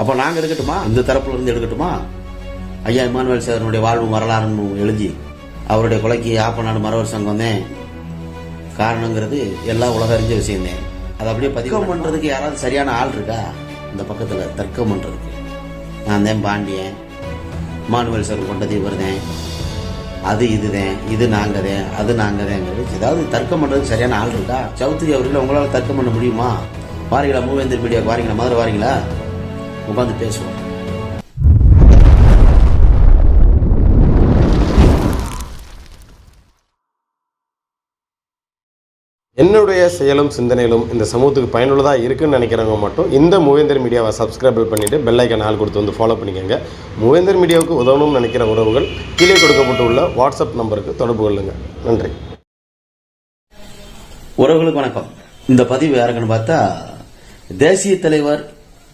அப்போ நாங்கள் எடுக்கட்டுமா? இந்த தரப்புல இருந்து எடுக்கட்டுமா? ஐயா இமானுவேல் சேகரனுடைய வாழ்வு வரலாறுன்னு எழுதி அவருடைய கொலைக்கு ஆப்பநாடு மரவர் சங்கம் தான் காரணங்கிறது எல்லாம் உலக அறிஞ்ச விஷயம்தான் அது அப்படியே பதிவு பண்றதுக்கு யாராவது சரியான ஆள் இருக்கா? இந்த பக்கத்துல தர்க்கம் பண்றதுக்கு. நான் தான் பாண்டியன். இமானுவேல் சார் கொண்டது இவர்தான் அது இதுதான் இது நாங்க தான். அது நாங்க தாங்கிறது ஏதாவது தர்க்கம் பண்றதுக்கு சரியான ஆள் இருக்கா? சௌத்ரி அவர்கள் உங்களால தர்க்கம் பண்ண முடியுமா? வாரீங்களா மூவேந்தர் மீடியாவுக்கு வாரீங்களா? மதுரை வாரீங்களா? உட்காந்து பேசுவோம். என்னுடைய செயலும் சிந்தனையிலும் இந்த சமூகத்துக்கு பயனுள்ளதாக இருக்குன்னு நினைக்கிறவங்க மட்டும் இந்த மூவேந்தர் மீடியாவை சப்ஸ்கிரைப் பண்ணிவிட்டு பெல் ஐக்கன் ஆள் கொடுத்து வந்து ஃபாலோ பண்ணிக்கோங்க. மூவேந்தர் மீடியாவுக்கு உதவணும்னு நினைக்கிற உறவுகள் கீழே கொடுக்கப்பட்டுள்ள வாட்ஸ்அப் நம்பருக்கு தொடர்பு கொள்ளுங்கள் நன்றி. உறவுகளுக்கு வணக்கம். இந்த பதிவு யாருக்குன்னு பார்த்தா தேசிய தலைவர்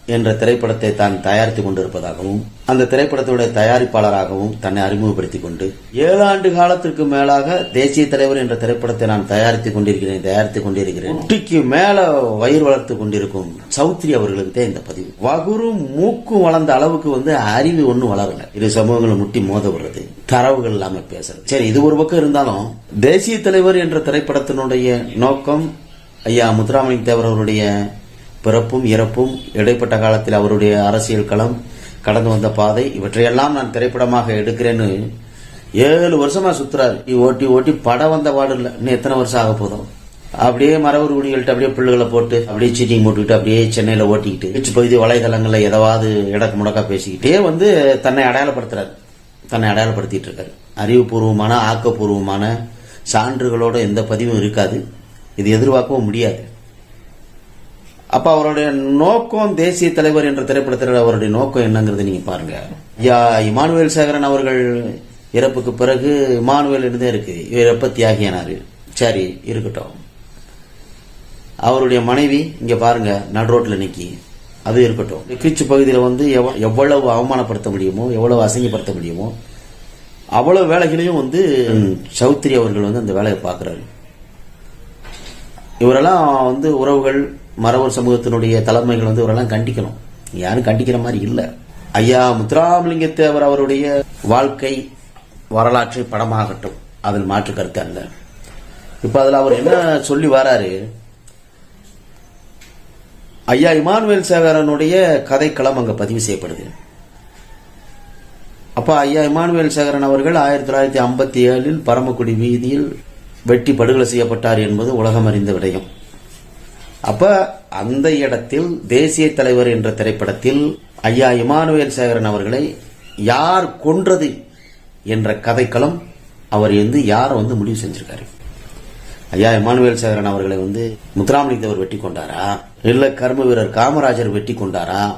என்ற திரைப்படத்தை தான் தயாரித்துக் கொண்டிருப்பதாகவும் அந்த திரைப்படத்துடைய தயாரிப்பாளராகவும் தன்னை அறிமுகப்படுத்திக் கொண்டு ஏழு ஆண்டு காலத்திற்கு மேலாக தேசிய தலைவர் என்ற திரைப்படத்தை நான் தயாரித்துக் கொண்டிருக்கிறேன் தயாரித்துக் கொண்டிருக்கிறேன். குட்டிக்கு மேல வயிறு வளர்த்து கொண்டிருக்கும் சௌத்ரி அவர்களுக்கு தான் இந்த பதிவு. வகுரும் மூக்கும் வளர்ந்த அளவுக்கு வந்து அறிவு ஒன்றும் வளரல. இரு சமூகங்களை முட்டி மோத விடுறது தரவுகள் இல்லாம பேசுறது. சரி இது ஒரு பக்கம் இருந்தாலும் தேசிய தலைவர் என்ற திரைப்படத்தினுடைய நோக்கம் ஐயா முத்துராமலிங்க தேவர் அவருடைய பிறப்பும் இறப்பும் இடைப்பட்ட காலத்தில் அவருடைய அரசியல் களம் கடந்து வந்த பாதை. இவற்றையெல்லாம் நான் திரைப்படமாக எடுக்கிறேன்னு ஏழு வருஷமா சுத்துறாரு. ஓட்டி ஓட்டி படம் வந்த பாடு இல்லை. இன்னும் எத்தனை வருஷம் ஆக போதும் அப்படியே மரவர் குடிகள்கிட்ட அப்படியே பிள்ளைகளை போட்டு அப்படியே சீட்டிங் போட்டுக்கிட்டு அப்படியே சென்னையில ஓட்டிக்கிட்டு திருச்சி பகுதி வலைதளங்கள்ல ஏதாவது இடக்கு முடக்கா பேசிக்கிட்டே வந்து தன்னை அடையாளப்படுத்துறாரு. தன்னை அடையாளப்படுத்திட்டு இருக்காரு. அறிவுபூர்வமான ஆக்கப்பூர்வமான சான்றுகளோட எந்த பதிவும் இருக்காது. இது எதிர்பார்க்கவும் முடியாது. அப்ப அவருடைய நோக்கம் தேசிய தலைவர் என்ற திரைப்படத்தில் அவருடைய நோக்கம் என்னங்கிறது நீங்க பாருங்க. ஐயா இமானுவேல் சேகரன் அவர்கள் இறப்புக்கு பிறகு இமானுவேல் இருந்தே இருக்கு. இவர் எப்ப தியாகியானாரு? சரி இருக்கட்டும். அவருடைய மனைவி இங்க பாருங்க நடுரோட்ல நிக்கி. அது இருக்கட்டும். கிச்சு பகுதியில் வந்து எவ்வளவு அவமானப்படுத்த முடியுமோ எவ்வளவு அசிங்கப்படுத்த முடியுமோ அவ்வளவு வேலைகளையும் வந்து சௌத்ரி அவர்கள் வந்து அந்த வேலையை பார்க்குறாரு. இவரெல்லாம் வந்து உறவுகள் மரவர் சமூகத்தினுடைய தலைமைகள் வந்து இவரெல்லாம் கண்டிக்கணும். யாரும் கண்டிக்கிற மாதிரி இல்லை. ஐயா முத்துராமலிங்க தேவர் அவருடைய வாழ்க்கை வரலாற்றை படமாகட்டும். அதில் மாற்று கருத்து அல்ல. இப்ப அதில் அவர் என்ன சொல்லி வராரு? ஐயா இமானுவேல் சேகரனுடைய கதைக்களம் அங்க பதிவு செய்யப்படுது. அப்ப ஐயா இமானுவேல் சேகரன் அவர்கள் ஆயிரத்தி தொள்ளாயிரத்தி ஐம்பத்தி ஏழில் பரமக்குடி வீதியில் வெட்டி படுகொலை செய்யப்பட்டார் என்பது உலகம் அறிந்த விடயம். அப்ப அந்த இடத்தில் தேசிய தலைவர் என்ற திரைப்படத்தில் ஐயா இமானுவேல் சேகரன் அவர்களை யார் கொன்றது என்ற கதைக்களம் அவர் வந்து யாரை வந்து முடிவு செஞ்சிருக்காரு? ஐயா இமானுவேல் சேகரன் அவர்களை வந்து முத்துராமலிங்கத்தவர் வெட்டி கொண்டாரா? இல்ல கர்ம வீரர் காமராஜர் வெட்டி கொண்டாரா?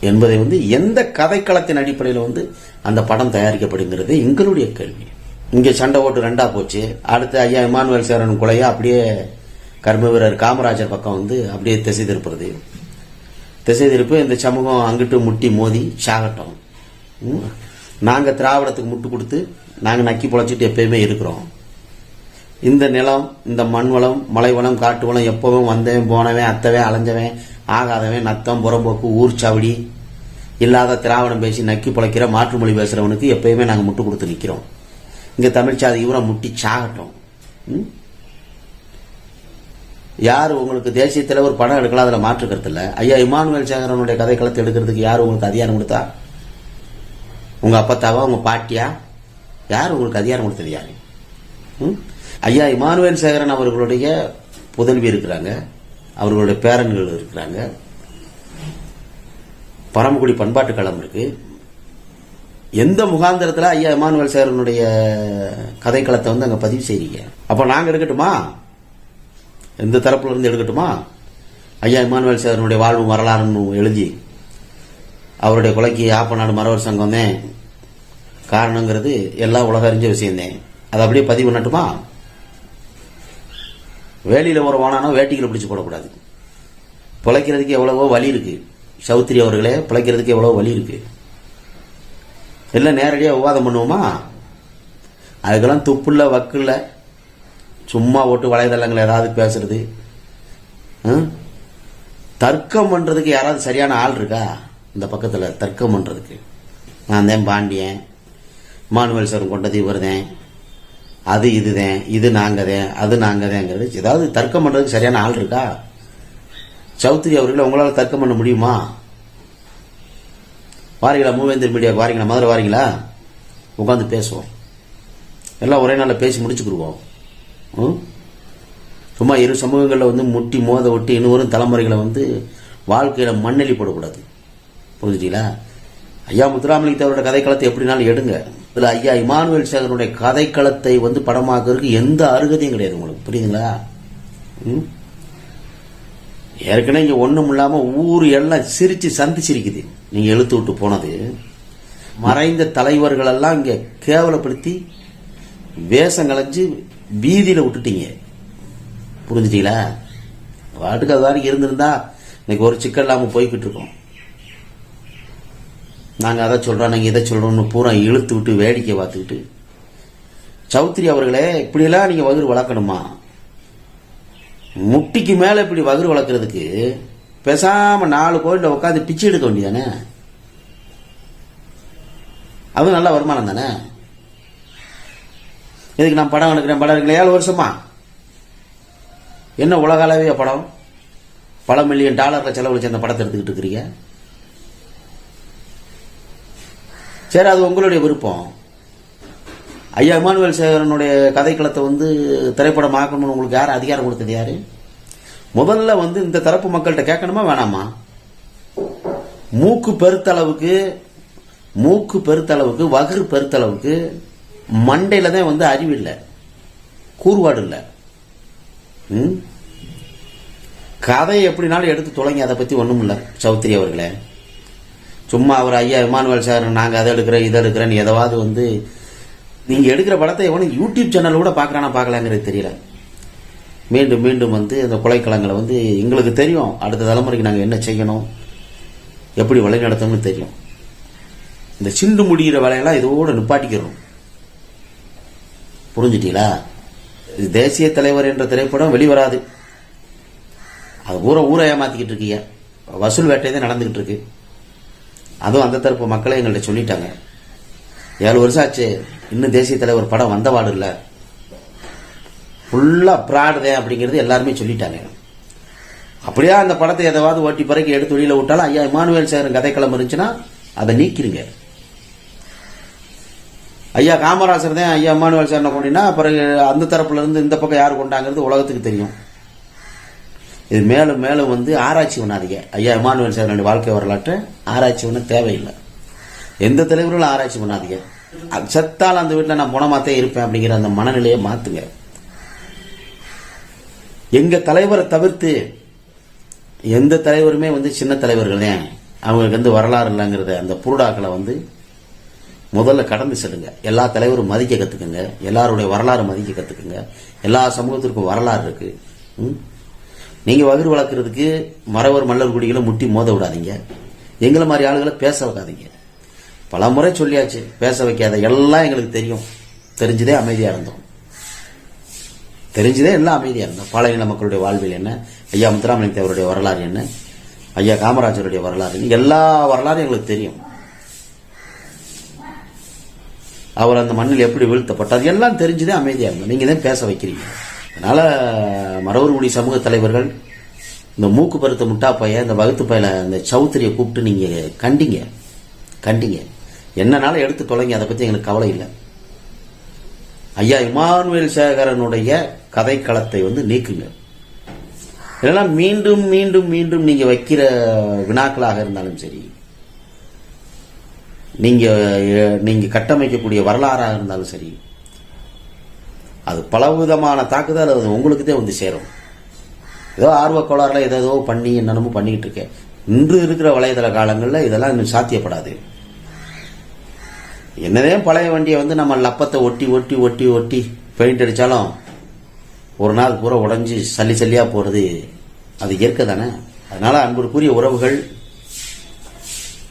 என்பதை வந்து எந்த கதைக்களத்தின் அடிப்படையில் வந்து அந்த படம் தயாரிக்கப்படுங்கிறது எங்களுடைய கேள்வி. இங்க சண்டை ஓட்டு ரெண்டா போச்சு. அடுத்து ஐயா இமானுவேல் சேகரன் கொலையா? அப்படியே கர்ம வீரர் காமராஜர் பக்கம் வந்து அப்படியே திசை திருப்புறது. திசை திருப்பு இந்த சமூகம் அங்கிட்டு முட்டி மோதி சாகட்டும். நாங்கள் திராவிடத்துக்கு முட்டு கொடுத்து நாங்கள் நக்கி பொழைச்சிட்டு எப்பயுமே இருக்கிறோம். இந்த நிலம் இந்த மண் வளம் மலை வளம் காட்டு வளம் எப்பவும் வந்தவன் போனவன் அத்தவன் அலைஞ்சவன் ஆகாதவன் நத்தம் புறம்போக்கு ஊர் சாவடி இல்லாத திராவிடம் பேசி நக்கி பிழைக்கிற மாற்று மொழி பேசுறவனுக்கு எப்பயுமே நாங்கள் முட்டு கொடுத்து நிற்கிறோம் இங்கே தமிழ்ச்சாதி இவரை முட்டி சாகட்டும். ம்? யார் உங்களுக்கு தேசிய தலைவர் பணம் எடுக்கலாம் அதில் மாற்று இல்லை. ஐயா இமானுவேல் சேகரனுடைய கதை களத்தை எடுக்கிறதுக்கு யார் உங்களுக்கு அதிகாரம் கொடுத்தா? உங்க அப்பத்தாவா உங்க பாட்டியா? யார் உங்களுக்கு அதிகாரம் கொடுத்தது யார்? ம்? ஐயா இமானுவேல் சேகரன் அவர்களுடைய புதல்வி இருக்கிறாங்க. அவர்களுடைய பேரன்கள் இருக்கிறாங்க. பரமக்குடி பண்பாட்டு களம் இருக்கு. எந்த முகாந்திரத்தில் ஐயா இமானுவேல் சேகரனுடைய கதைக்களத்தை வந்து அங்கே பதிவு செய்றீங்க? அப்போ நாங்கள் எடுக்கட்டுமா எந்த தரப்புல இருந்து எடுக்கட்டுமா? ஐயா இமானுவேல் சேதனுடைய வாழ்வு வரலாறுன்னு எழுதி அவருடைய கொலைக்கு ஆப்பநாடு மரவர் சங்கமே காரணங்கிறது எல்லாம் உலக அறிஞ்ச விஷயம்தான் அதை அப்படியே பதிவு பண்ணட்டுமா? வேலியில் ஒரு வானானோ வேட்டிகளை பிடிச்சு போடக்கூடாது. பிழைக்கிறதுக்கு எவ்வளவோ வழி இருக்கு. சௌத்ரி அவர்களே பிழைக்கிறதுக்கு எவ்வளவோ வழி இருக்கு. இல்லை நேரடியாக விவாதம் பண்ணுவோமா? அதுக்கெல்லாம் துப்புள்ள வக்குல்ல சும்மா ஓட்டு வலைதளங்கள் ஏதாவது பேசுறது? தர்க்கம் பண்றதுக்கு யாராவது சரியான ஆள் இருக்கா? இந்த பக்கத்தில் தர்க்கம் பண்ணுறதுக்கு நான் தான் பாண்டியன். மானுவல் சார் கொண்டது இவர்தான் அது இதுதான் இது நாங்கதேன் அது நாங்கதேங்கிறது ஏதாவது தர்க்கம் பண்ணுறதுக்கு சரியான ஆள் இருக்கா? சௌத்ரி அவர்களை உங்களால் தர்க்கம் பண்ண முடியுமா? வாரீங்களா மூவேந்தர் மீடியாவுக்கு வாரீங்களா? மதுரை வாரீங்களா? உட்காந்து பேசுவோம். எல்லாம் ஒரே நாளில் பேசி முடிச்சுக்கிடுவோம் சும்மா இரு சமூகங்களில் வந்து முட்டி மோத ஒட்டி இன்னொரு தலைமுறைகளை வந்து வாழ்க்கையில் மண்ணெளி போடக்கூடாது. புரிஞ்சுட்டீங்களா? ஐயா முத்துராமலிங்க தேவரோட கதைக்களத்தை எப்படினாலும் எடுங்க. இதில் ஐயா இமானுவேல் சேகருடைய கதைக்களத்தை வந்து படமாக்குறதுக்கு எந்த அருகதையும் கிடையாது உங்களுக்கு. புரியுதுங்களா? ம்? ஏற்கனவே இங்கே ஒன்றும் இல்லாமல் ஊர் எல்லாம் சிரித்து சந்தி சிரிக்குது நீங்கள் எழுத்து விட்டு போனது. மறைந்த தலைவர்கள் எல்லாம் இங்கே கேவலப்படுத்தி வேஷம் கலைஞ்சு வீதியில் விட்டுட்டீங்க. புரிஞ்சுட்டீங்களா? வாட்டுக்கு அது வரைக்கும் இருந்திருந்தா இன்னைக்கு ஒரு சிக்கல் இல்லாமல் போய்கிட்டு இருக்கோம். நாங்கள் அதை சொல்கிறோம் நாங்கள் இதை சொல்கிறோம்னு பூரா இழுத்து விட்டு வேடிக்கை பார்த்துக்கிட்டு. சௌத்ரி அவர்களே இப்படியெல்லாம் நீங்கள் வகுறு வளர்க்கணுமா? முட்டிக்கு மேலே இப்படி வகுறு வளர்க்குறதுக்கு பேசாமல் நாலு கோயிலில் உட்காந்து பிச்சை எடுக்க வேண்டியதானே? அதுவும் நல்ல வருமானம் தானே? இதுக்கு நான் படம் எடுக்கிறேன்? படம் எடுக்கல ஏழு வருஷமா? என்ன உலக அளவிய படம்? பல மில்லியன் டாலர்ல செலவழிச்சு அந்த படத்தை எடுத்துக்கிட்டு இருக்கிறீங்க. சரி அது உங்களுடைய விருப்பம். ஐயா இமானுவேல் சேகரனுடைய கதைக்களத்தை வந்து திரைப்படம் ஆக்கணும்னு உங்களுக்கு யார் அதிகாரம் கொடுத்தது யாரு? முதல்ல வந்து இந்த தரப்பு மக்கள்கிட்ட கேட்கணுமா வேணாமா? மூக்கு பெருத்தளவுக்கு மூக்கு பெருத்தளவுக்கு வகுறு பெருத்தளவுக்கு மண்டையில தான் வந்து அறிவு இல்லை. கூறுபாடு இல்லை. ம்? எப்படினாலும் எடுத்து தொலைங்க அதை பத்தி ஒன்றும் இல்லை சௌத்ரி அவர்களே. சும்மா அவர் ஐயா இமானுவல் சார் நாங்கள் அதை எடுக்கிறோம் இதை எடுக்கிறேன்னு எதாவது வந்து நீங்கள் எடுக்கிற படத்தை எவனும் யூடியூப் சேனல் கூட பார்க்குறானா பார்க்கலாங்கிறது தெரியல. மீண்டும் மீண்டும் வந்து அந்த கொலைக்களங்களை வந்து எங்களுக்கு தெரியும் அடுத்த தலைமுறைக்கு நாங்கள் என்ன செய்யணும் எப்படி வழிநடத்தணும்னு தெரியும். இந்த சிண்டு முடிகிற வேலையெல்லாம் இதோடு நிப்பாட்டிக்கிறோம். புரிஞ்சுட்டீங்களா? இது தேசிய தலைவர் என்ற திரைப்படம் வெளிவராது. அது ஊரை ஊரை ஏமாத்திக்கிட்டு இருக்கீங்க. வசூல் வேட்டை தான் நடந்துகிட்டு இருக்கு. அதுவும் அந்த தரப்பு மக்களே எங்கள்கிட்ட சொல்லிட்டாங்க. ஏழு வருஷம் ஆச்சு. இன்னும் தேசிய தலைவர் படம் வந்தவாடு இல்லை. ஃபுல்லாக ப்ராடுதே அப்படிங்கிறது எல்லாருமே சொல்லிட்டாங்க. அப்படியே அந்த படத்தை எதாவது ஓட்டி பிறகு எடுத்து வெளியில் விட்டாலும் ஐயா இமானுவேல் சார் கதைக்களம் இருந்துச்சுன்னா அதை நீக்கிருங்க. ஐயா காமராசர் தான் ஐயா இமானுவேல் சேரனை கொண்டினா பிறகு அந்த தரப்புல இருந்து இந்த பக்கம் யார் கொண்டாங்கிறது உலகத்துக்கு தெரியும். இது மேலும் மேலும் வந்து ஆராய்ச்சி பண்ணாதீங்க. ஐயா இமானுவல் சேரனுடைய வாழ்க்கை வரலாற்றை ஆராய்ச்சி பண்ண தேவையில்லை. எந்த தலைவர்களும் ஆராய்ச்சி பண்ணாதீங்க. சத்தால் செத்தால் அந்த வீட்டில் நான் குணமாத்தே இருப்பேன் அப்படிங்கிற அந்த மனநிலையை மாத்துங்க. எங்க தலைவரை தவிர்த்து எந்த தலைவருமே வந்து சின்ன தலைவர்கள் தான். அவங்களுக்கு வந்து வரலாறு இல்லைங்கிறத அந்த புருடாக்களை வந்து முதல்ல கடந்து செல்லுங்க. எல்லா தலைவரும் மதிக்க கத்துக்குங்க. எல்லாருடைய வரலாறு மதிக்க கத்துக்குங்க. எல்லா சமூகத்திற்கும் வரலாறு இருக்கு. ம்? நீங்க வகிர் வளர்க்கறதுக்கு மறவர் மல்லர் குடிகளை முட்டி மோத விடாதீங்க. எங்களை மாதிரி ஆளுகளை பேச வைக்காதீங்க. பல முறை சொல்லியாச்சு பேச வைக்காத எல்லாம் எங்களுக்கு தெரியும். தெரிஞ்சதே அமைதியா இருந்தோம். தெரிஞ்சதே எல்லாம் அமைதியா இருந்தோம். பாலையின மக்களுடைய வாழ்வில் என்ன? ஐயா முத்துராமலிங்க தேவருடைய வரலாறு என்ன? ஐயா காமராஜருடைய வரலாறு எல்லா வரலாறும் எங்களுக்கு தெரியும். அவர் அந்த மண்ணில் எப்படி வீழ்த்தப்பட்டார்? எல்லாம் தெரிஞ்சதே அமைதியா இருந்தோம் நீங்க தான் பேச வைக்கிறீங்க. அதனால மரவர்குடி சமூக தலைவர்கள் இந்த மூக்கு பருத்த முட்டா பைய இந்த வகுத்து பையில இந்த சௌத்திரியை கூப்பிட்டு நீங்க கண்டிங்க. கண்டிங்க. என்னனாலும் எடுத்து தொலைங்க. அதை பத்தி எங்களுக்கு கவலை இல்லை. ஐயா இமானுவேல் சேகரனுடைய கதைக்களத்தை வந்து நீக்குங்க. இதெல்லாம் மீண்டும் மீண்டும் மீண்டும் நீங்க வைக்கிற வினாக்களாக இருந்தாலும் சரி நீங்கள் நீங்கள் கட்டமைக்கக்கூடிய வரலாறாக இருந்தாலும் சரி அது பலவிதமான தாக்குதல் அது உங்களுக்கு தான் வந்து சேரும். ஏதோ ஆர்வ கோளாறுல ஏதோ பண்ணி என்னென்னமோ பண்ணிக்கிட்டு இருக்கேன். இன்று இருக்கிற வலைதள காலங்களில் இதெல்லாம் இன்னும் சாத்தியப்படாது. என்னதே பழைய வண்டியை வந்து நம்ம லப்பத்தை ஒட்டி ஒட்டி ஒட்டி ஒட்டி பெயிண்ட் அடித்தாலும் ஒரு நாள் பூரா உடஞ்சி சல்லி சல்லியாக போகிறது அது இயற்கை தானே. அதனால் அன்புக்குரிய உறவுகள்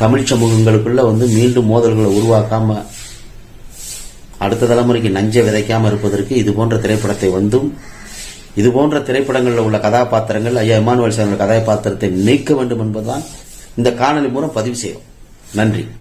தமிழ் சமூகங்களுக்குள்ள வந்து மீண்டும் மோதல்களை உருவாக்காம அடுத்த தலைமுறைக்கு நஞ்சை விதைக்காம இருப்பதற்கு இது போன்ற திரைப்படத்தை வந்தும் இது போன்ற திரைப்படங்களில் உள்ள கதாபாத்திரங்கள் ஐயா இமானுவல் சார் கதாபாத்திரத்தை நீக்க வேண்டும் என்பதுதான் இந்த காணொலி மூலம் பதிவு செய்யும் நன்றி.